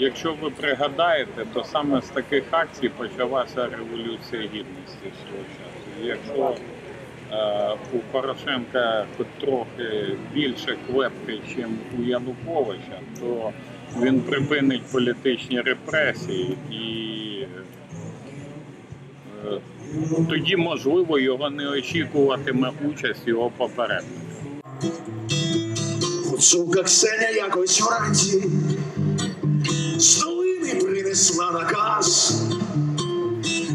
Якщо ви пригадаєте, то саме з таких акцій почалася революція гідності свого часу. Якщо е, у Порошенка хоч трохи більше клепки, ніж у Януковича, то він припинить політичні репресії і е, тоді, можливо, його не очікуватиме участь його попередника. Гуцулка Ксеня якось вранці з долини принесла наказ.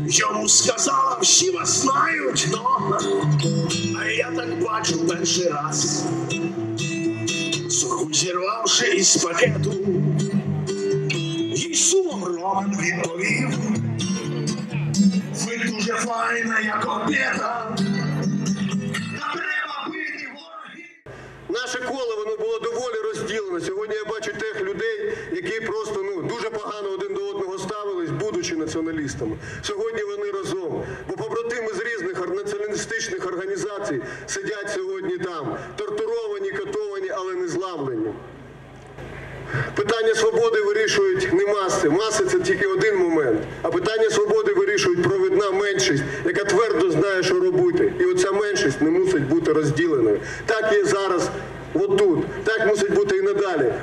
Йому сказала, всі вас знають, но а я так бачу перший раз. Суху зірвавши із пакету, їй сумом Роман відповів. Ви дуже файна, як обіда. Наше коло воно було доволі розділено. Сьогодні я бачу тих націоналістами. Сьогодні вони разом. Бо побратими з різних націоналістичних організацій сидять сьогодні там, тортуровані, катовані, але не зламлені. Питання свободи вирішують не маси. Маси це тільки один момент. А питання свободи вирішують провідна меншість, яка твердо знає, що робити. І оця меншість не мусить бути розділеною. Так є зараз отут. Так мусить бути і надалі.